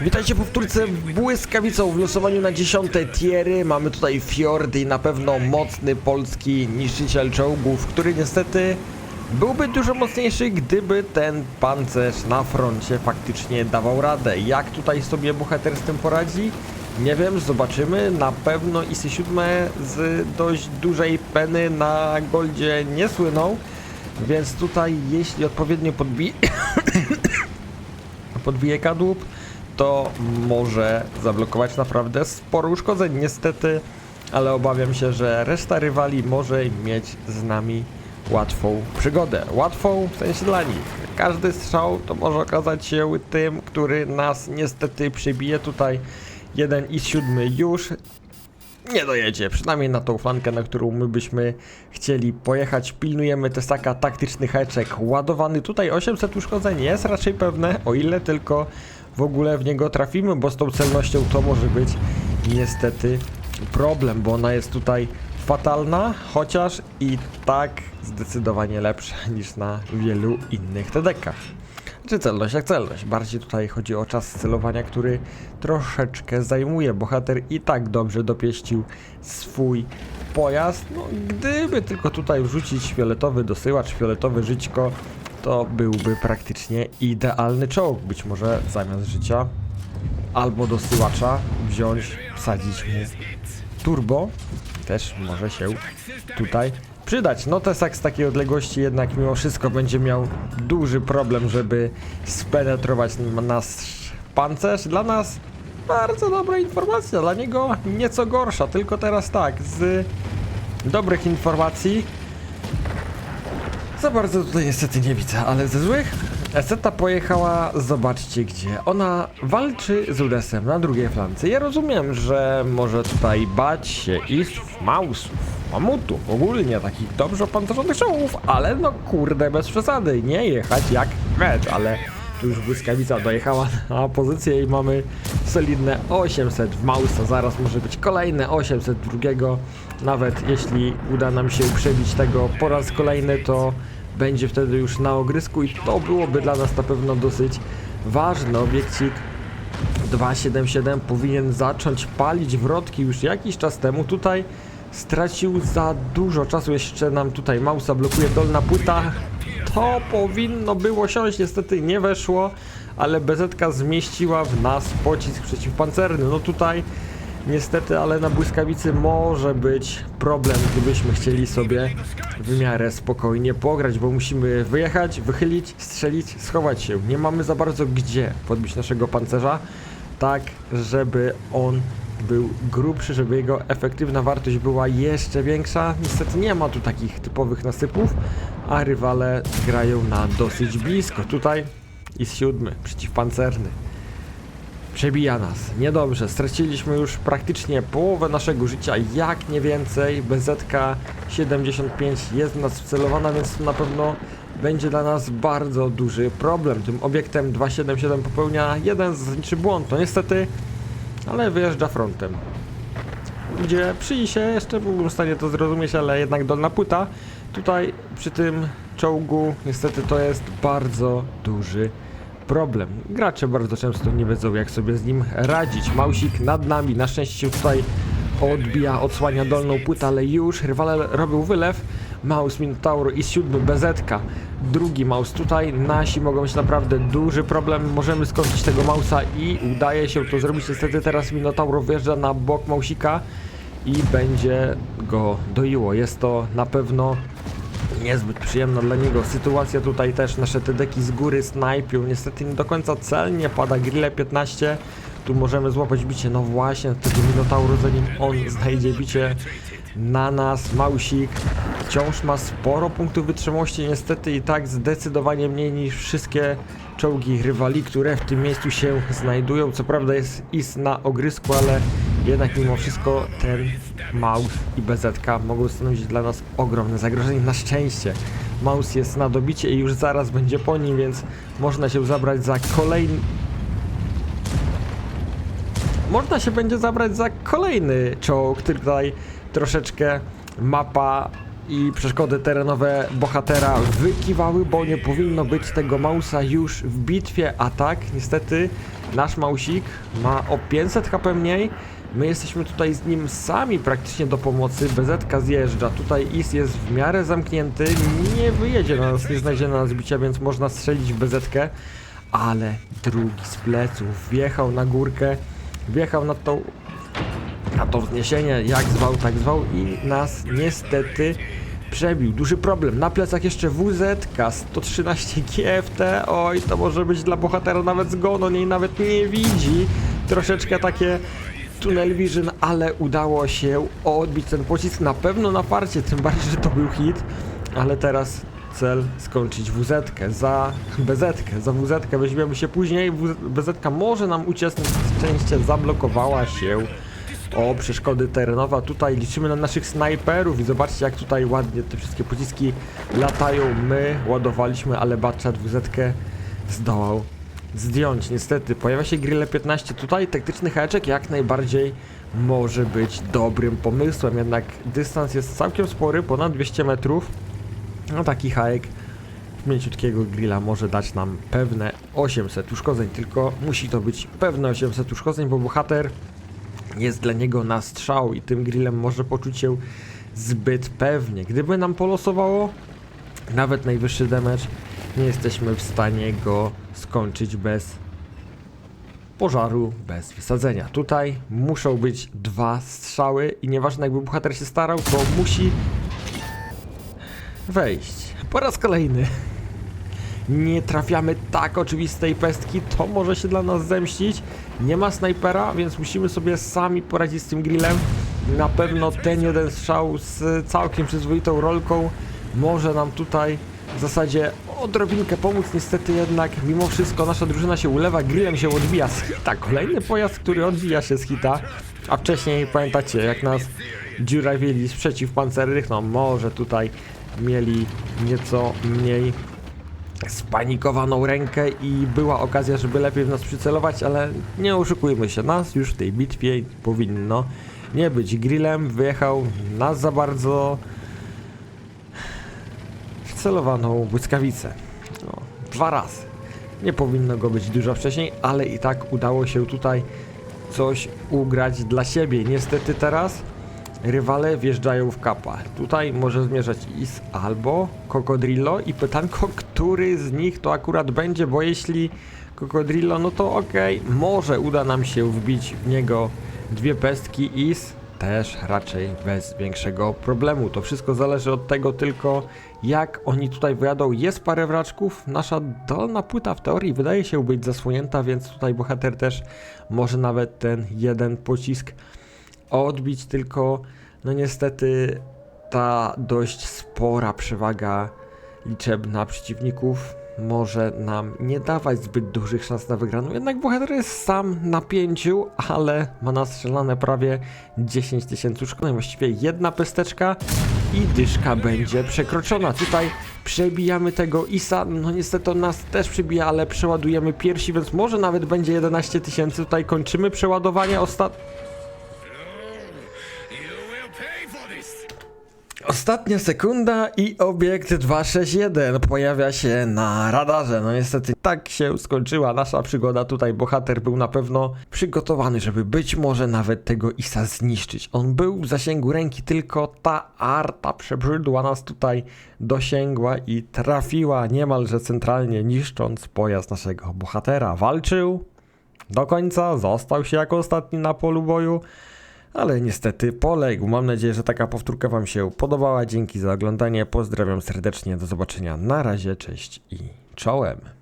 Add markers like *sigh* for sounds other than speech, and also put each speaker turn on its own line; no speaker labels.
Witajcie powtórce błyskawicą w losowaniu na dziesiąte tiery. Mamy tutaj Fjordy i na pewno mocny polski niszczyciel czołgów, który niestety byłby dużo mocniejszy, gdyby ten pancerz na froncie faktycznie dawał radę. Jak tutaj sobie bohater z tym poradzi? Nie wiem, zobaczymy. Na pewno ISy 7 z dość dużej peny na goldzie nie słyną. Więc tutaj, jeśli odpowiednio podbije, *coughs* podbije kadłub, to może zablokować naprawdę sporo uszkodzeń, niestety, ale obawiam się, że reszta rywali może mieć z nami łatwą przygodę. Łatwą w sensie dla nich. Każdy strzał to może okazać się tym, który nas niestety przybije. Tutaj jeden i siódmy już nie dojedzie, przynajmniej na tą flankę, na którą my byśmy chcieli pojechać. Pilnujemy Tesaka, taktyczny heczek ładowany. Tutaj 800 uszkodzeń jest raczej pewne, o ile tylko w ogóle w niego trafimy, bo z tą celnością to może być niestety problem, bo ona jest tutaj fatalna, chociaż i tak zdecydowanie lepsza niż na wielu innych TDK-ach. Czy celność jak celność. Bardziej tutaj chodzi o czas celowania, który troszeczkę zajmuje. Bohater i tak dobrze dopieścił swój pojazd. No, gdyby tylko tutaj wrzucić fioletowy dosyłacz, fioletowy żyćko, to byłby praktycznie idealny czołg. Być może zamiast życia albo dosyłacza wziąć, wsadzić mu turbo. Też może się tutaj przydać. No Tesak z takiej odległości jednak mimo wszystko będzie miał duży problem, żeby spenetrować nasz pancerz. Dla nas bardzo dobra informacja, dla niego nieco gorsza, tylko teraz tak, z dobrych informacji za bardzo tutaj niestety nie widzę, ale ze złych Eseta pojechała, zobaczcie gdzie. Ona walczy z Udesem na drugiej flance. Ja rozumiem, że może tutaj bać się Isów, Mausów, Mamutów, ogólnie takich dobrze opancerzonych czołgów, ale no kurde, bez przesady, nie jechać jak mecz, ale tu już błyskawica dojechała na pozycję i mamy solidne 800 w Mausa, zaraz może być kolejne 800 drugiego, nawet jeśli uda nam się przebić tego po raz kolejny, to będzie wtedy już na ogrysku i to byłoby dla nas na pewno dosyć ważny obiekcik 277 powinien zacząć palić wrotki już jakiś czas temu. Tutaj stracił za dużo czasu. Jeszcze nam tutaj Mausa blokuje dolna płyta. To powinno było siąść, niestety nie weszło, ale BZ zmieściła w nas pocisk przeciwpancerny. No tutaj niestety, ale na błyskawicy może być problem, gdybyśmy chcieli sobie w miarę spokojnie pograć, bo musimy wyjechać, wychylić, strzelić, schować się. Nie mamy za bardzo gdzie podbić naszego pancerza, tak żeby on był grubszy, żeby jego efektywna wartość była jeszcze większa. Niestety nie ma tu takich typowych nasypów, a rywale grają na dosyć blisko. Tutaj jest siódmy, przeciwpancerny. Przebija nas. Niedobrze. Straciliśmy już praktycznie połowę naszego życia, jak nie więcej. BZK 75 jest w nas wcelowana, więc to na pewno będzie dla nas bardzo duży problem. Tym obiektem 277 popełnia jeden zasadniczy błąd. No niestety, ale wyjeżdża frontem. Gdzie przy się jeszcze byłbym w stanie to zrozumieć, ale jednak dolna płyta. Tutaj przy tym czołgu niestety to jest bardzo duży problem. Gracze bardzo często nie wiedzą jak sobie z nim radzić. Mausik nad nami, na szczęście tutaj odbija, odsłania dolną płytę, ale już rywale robią wylew. Maus Minotauro i siódmy BZ. Drugi maus tutaj. Nasi mogą mieć naprawdę duży problem. Możemy skończyć tego mausa i udaje się to zrobić. Niestety teraz Minotauro wjeżdża na bok mausika i będzie go doiło. Jest to na pewno niezbyt przyjemna dla niego sytuacja. Tutaj też nasze TDki z góry snajpią. Niestety nie do końca celnie pada grille 15 tu możemy złapać bicie. No właśnie tego Minotauru zanim on znajdzie bicie na nas. Mausik wciąż ma sporo punktów wytrzymałości. Niestety i tak zdecydowanie mniej niż wszystkie czołgi rywali, które w tym miejscu się znajdują. Co prawda jest is na ogrysku, ale jednak mimo wszystko ten Maus i BZK mogą stanowić dla nas ogromne zagrożenie. Na szczęście Maus jest na dobicie i już zaraz będzie po nim, więc można się zabrać za kolejny... Można się będzie zabrać za kolejny czołg, tutaj troszeczkę mapa i przeszkody terenowe bohatera wykiwały, bo nie powinno być tego Mausa już w bitwie, a tak niestety nasz Mausik ma o 500 HP mniej. My jesteśmy tutaj z nim sami praktycznie do pomocy. BZ zjeżdża. Tutaj Is jest w miarę zamknięty. Nie wyjedzie na nas, nie znajdzie na nas bicia, więc można strzelić w BZ. Ale drugi z pleców wjechał na górkę. Wjechał na tą na to wzniesienie, jak zwał, tak zwał i nas niestety przebił. Duży problem. Na plecach jeszcze WZ, 113 GFT. Oj, to może być dla bohatera nawet zgon. On jej nawet nie widzi. Troszeczkę takie tunnel vision, ale udało się odbić ten pocisk. Na pewno na parcie, tym bardziej, że to był hit. Ale teraz cel skończyć WZ za BZ. Za WZ weźmiemy się później. BZ może nam uciec, na szczęście zablokowała się o, przeszkody terenowe. Tutaj liczymy na naszych snajperów i zobaczcie jak tutaj ładnie te wszystkie pociski latają. My ładowaliśmy, ale Batchat WZ zdołał zdjąć. Niestety, pojawia się Grille 15. Tutaj taktyczny haczek jak najbardziej może być dobrym pomysłem, jednak dystans jest całkiem spory, ponad 200 metrów. No taki hajek mięciutkiego grilla może dać nam pewne 800 uszkodzeń, tylko musi to być pewne 800 uszkodzeń, bo bohater jest dla niego na strzał i tym grillem może poczuć się zbyt pewnie. Gdyby nam polosowało nawet najwyższy damage, nie jesteśmy w stanie go skończyć bez pożaru, bez wysadzenia. Tutaj muszą być dwa strzały i nieważne jakby bohater się starał, to musi wejść. Po raz kolejny nie trafiamy tak oczywistej pestki, to może się dla nas zemścić. Nie ma snajpera, więc musimy sobie sami poradzić z tym grillem. Na pewno ten jeden strzał z całkiem przyzwoitą rolką może nam tutaj w zasadzie odrobinkę pomóc. Niestety jednak mimo wszystko nasza drużyna się ulewa, grillem się odbija z hita. Kolejny pojazd, który odbija się z hita. A wcześniej pamiętacie, jak nas dziurawili z przeciwpancernych, no może tutaj mieli nieco mniej spanikowaną rękę i była okazja, żeby lepiej w nas przycelować, ale nie oszukujmy się, nas już w tej bitwie powinno nie być. Grillem wyjechał nas za bardzo wcelowaną błyskawicę. No, dwa razy. Nie powinno go być dużo wcześniej, ale i tak udało się tutaj coś ugrać dla siebie. Niestety teraz rywale wjeżdżają w kapa. Tutaj może zmierzać Is albo Cocodrillo i pytanko, który z nich to akurat będzie, bo jeśli Cocodrillo, no to okej, może uda nam się wbić w niego dwie pestki Is, też raczej bez większego problemu. To wszystko zależy od tego tylko, jak oni tutaj wyjadą. Jest parę wraczków, nasza dolna płyta w teorii wydaje się być zasłonięta, więc tutaj bohater też może nawet ten jeden pocisk odbić, tylko no niestety ta dość spora przewaga liczebna przeciwników może nam nie dawać zbyt dużych szans na wygraną. Jednak bohater jest sam na pięciu, ale ma nastrzelane prawie 10 tysięcy szkoleń. Właściwie jedna pesteczka i dyszka będzie przekroczona. Tutaj przebijamy tego Isa. No niestety on nas też przebija, ale przeładujemy piersi, więc może nawet będzie 11 tysięcy. Tutaj kończymy przeładowanie. Ostat... Ostatnia sekunda i obiekt 261 pojawia się na radarze. No niestety tak się skończyła nasza przygoda. Tutaj bohater był na pewno przygotowany, żeby być może nawet tego Isa zniszczyć. On był w zasięgu ręki, tylko ta arta przebrzydła nas tutaj dosięgła i trafiła niemalże centralnie, niszcząc pojazd naszego bohatera. Walczył do końca, został się jako ostatni na polu boju ale niestety poległ. Mam nadzieję, że taka powtórka Wam się podobała. Dzięki za oglądanie. Pozdrawiam serdecznie. Do zobaczenia. Na razie, cześć i czołem.